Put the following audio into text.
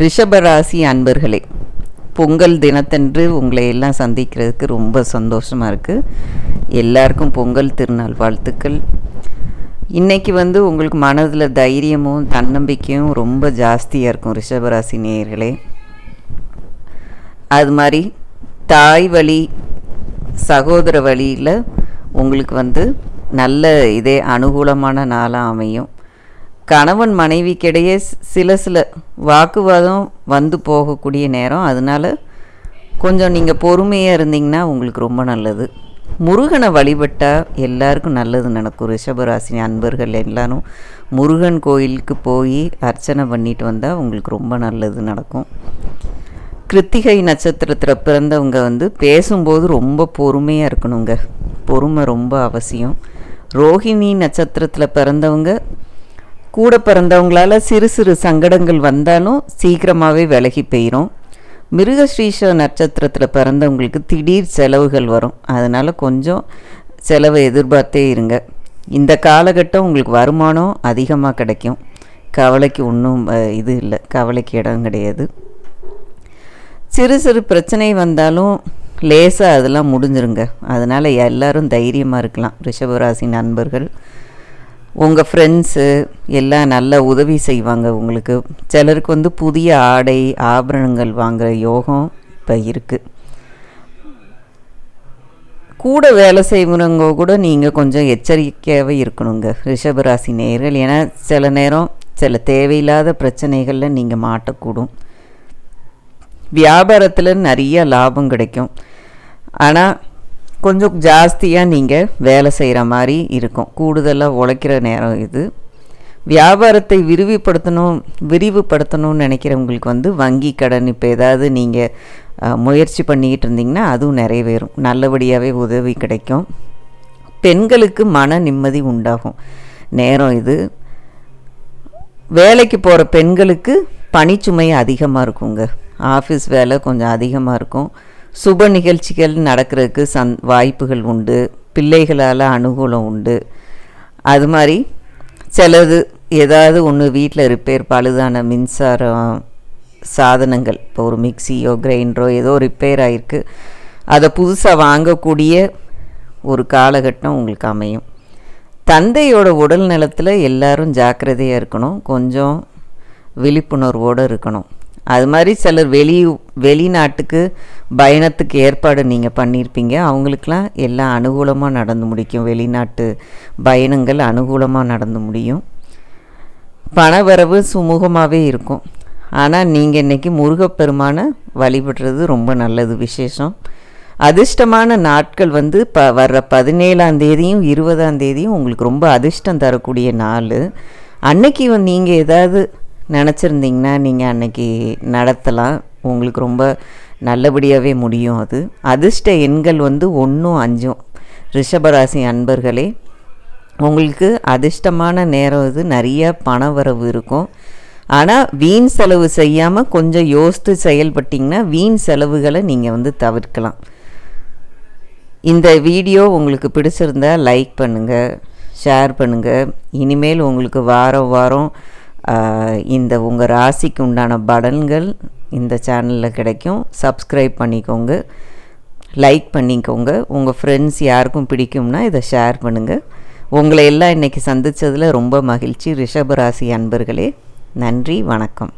ரிஷபராசி அன்பர்களே பொங்கல் தினத்தன்று உங்களை எல்லாம் சந்திக்கிறதுக்கு ரொம்ப சந்தோஷமாக இருக்குது எல்லாருக்கும் பொங்கல் திருநாள் வாழ்த்துக்கள். இன்றைக்கி வந்து உங்களுக்கு மனதில் தைரியமும் தன்னம்பிக்கையும் ரொம்ப ஜாஸ்தியாக இருக்கும் ரிஷபராசி நேயர்களே. அது மாதிரி தாய் வழி சகோதர வழியில் உங்களுக்கு வந்து நல்ல இதே அனுகூலமான நாளாக அமையும். கணவன் மனைவிக்கிடையே சில சில வாக்குவாதம் வந்து போகக்கூடிய நேரம். அதனால கொஞ்சம் நீங்கள் பொறுமையாக இருந்தீங்கன்னா உங்களுக்கு ரொம்ப நல்லது. முருகனை வழிபட்டால் எல்லாருக்கும் நல்லது நடக்கும் ரிஷபராசி அன்பர்கள் எல்லாரும் முருகன் கோயிலுக்கு போய் அர்ச்சனை பண்ணிட்டு வந்தால் உங்களுக்கு ரொம்ப நல்லது நடக்கும். கிருத்திகை நட்சத்திரத்தில் பிறந்தவங்க வந்து பேசும்போது ரொம்ப பொறுமையாக இருக்கணுங்க. பொறுமை ரொம்ப அவசியம். ரோஹிணி நட்சத்திரத்தில் பிறந்தவங்க கூட பிறந்தவங்களால் சிறு சிறு சங்கடங்கள் வந்தாலும் சீக்கிரமாகவே விலகி போயிடும் மிருகஸ்ரீஷ நட்சத்திரத்தில் பிறந்தவங்களுக்கு திடீர் செலவுகள் வரும். அதனால் கொஞ்சம் செலவை எதிர்பார்த்தே இருங்க. இந்த காலகட்டம் உங்களுக்கு வருமானம் அதிகமாக கிடைக்கும். கவலைக்கு ஒன்றும் இது இல்லை. கவலைக்கு இடம் கிடையாது. சிறு சிறு பிரச்சனை வந்தாலும் லேசாக அதெல்லாம் முடிஞ்சிருங்க. அதனால் எல்லோரும் தைரியமாக இருக்கலாம். ரிஷபராசி நண்பர்கள் உங்கள் ஃப்ரெண்ட்ஸு எல்லாம் நல்ல உதவி செய்வாங்க. உங்களுக்கு சிலருக்கு வந்து புதிய ஆடை ஆபரணங்கள் வாங்குகிற யோகம் இப்போ இருக்குது கூட வேலை செய்கிறவங்க கூட நீங்கள் கொஞ்சம் எச்சரிக்கையாகவே இருக்கணுங்க. ரிஷபராசி நேர்கள் ஏன்னா சில நேரம் சில தேவையில்லாத பிரச்சனைகளில் நீங்கள் மாட்டக்கூடும். வியாபாரத்தில் நிறைய லாபம் கிடைக்கும். ஆனால் கொஞ்சம் ஜாஸ்தியாக நீங்கள் வேலை செய்கிற மாதிரி இருக்கும். கூடுதலாக உழைக்கிற நேரம் இது. வியாபாரத்தை விரிவுபடுத்தணும் விரிவுபடுத்தணும்னு நினைக்கிறவங்களுக்கு வந்து வங்கி கடன் இப்போ ஏதாவது நீங்கள் முயற்சி பண்ணிக்கிட்டு இருந்தீங்கன்னா அதுவும் நிறைவேறும். நல்லபடியாகவே உதவி கிடைக்கும். பெண்களுக்கு மன நிம்மதி உண்டாகும். நேரம் இது. வேலைக்கு போகிற பெண்களுக்கு பணிச்சுமை அதிகமாக இருக்குங்க. ஆஃபீஸ் வேலை கொஞ்சம் அதிகமாக இருக்கும். சுப நிகழ்ச்சிகள் நடக்கிறதுக்கு சந் வாய்ப்புகள் உண்டு. பிள்ளைகளால் அனுகூலம் உண்டு. அது மாதிரி சிலது ஏதாவது ஒன்று வீட்டில் ரிப்பேர் பழுதான மின்சாரம் சாதனங்கள் இப்போ ஒரு மிக்சியோ கிரைண்டரோ ஏதோ ரிப்பேர் ஆகிருக்கு அதை புதுசாக வாங்கக்கூடிய ஒரு காலகட்டம் உங்களுக்கு அமையும். தந்தையோட உடல் நலத்தில் எல்லாரும் ஜாக்கிரதையாக இருக்கணும். கொஞ்சம் விழிப்புணர்வோடு இருக்கணும். அது மாதிரி சிலர் வெளி வெளிநாட்டுக்கு பயணத்துக்கு ஏற்பாடு நீங்கள் பண்ணியிருப்பீங்க அவங்களுக்கெலாம் எல்லாம் அனுகூலமாக நடந்து முடிக்கும். வெளிநாட்டு பயணங்கள் அனுகூலமாக நடந்து முடியும். பணவரவு சுமூகமாகவே இருக்கும். ஆனால் நீங்கள் இன்றைக்கி முருகப்பெருமானை வழிபடுறது ரொம்ப நல்லது விசேஷம். அதிர்ஷ்டமான நாட்கள் வந்து ப வர்ற பதினேழாம் தேதியும் இருபதாம் தேதியும் உங்களுக்கு ரொம்ப அதிர்ஷ்டம் தரக்கூடிய நாள். அன்னைக்கு நீங்கள் ஏதாவது நினச்சிருந்தீங்கன்னா நீங்கள் அன்னைக்கு நடத்தலாம். உங்களுக்கு ரொம்ப நல்லபடியாகவே முடியும் அது. அதிர்ஷ்ட எண்கள் வந்து ஒன்றும் அஞ்சும். ரிஷபராசி அன்பர்களே உங்களுக்கு அதிர்ஷ்டமான நேரம் இது. நிறைய பணவரவு இருக்கும். ஆனால் வீண் செலவு செய்யாமல் கொஞ்சம் யோசித்து செயல்பட்டிங்கன்னா வீண் செலவுகளை நீங்கள் வந்து தவிர்க்கலாம். இந்த வீடியோ உங்களுக்கு பிடிச்சிருந்தா லைக் பண்ணுங்கள் ஷேர் பண்ணுங்கள் இனிமேல் உங்களுக்கு வாரம் வாரம் இந்த உங்கள் ராசிக்கு உண்டான பலன்கள் இந்த சேனலில் கிடைக்கும். சப்ஸ்கிரைப் பண்ணிக்கோங்க. லைக் பண்ணிக்கோங்க. உங்கள் ஃப்ரெண்ட்ஸ் யாருக்கும் பிடிக்கும்னா இதை ஷேர் பண்ணுங்கள் உங்களை எல்லாம் இன்றைக்கி சந்தித்ததில் ரொம்ப மகிழ்ச்சி. ரிஷபராசி அன்பர்களே நன்றி வணக்கம்.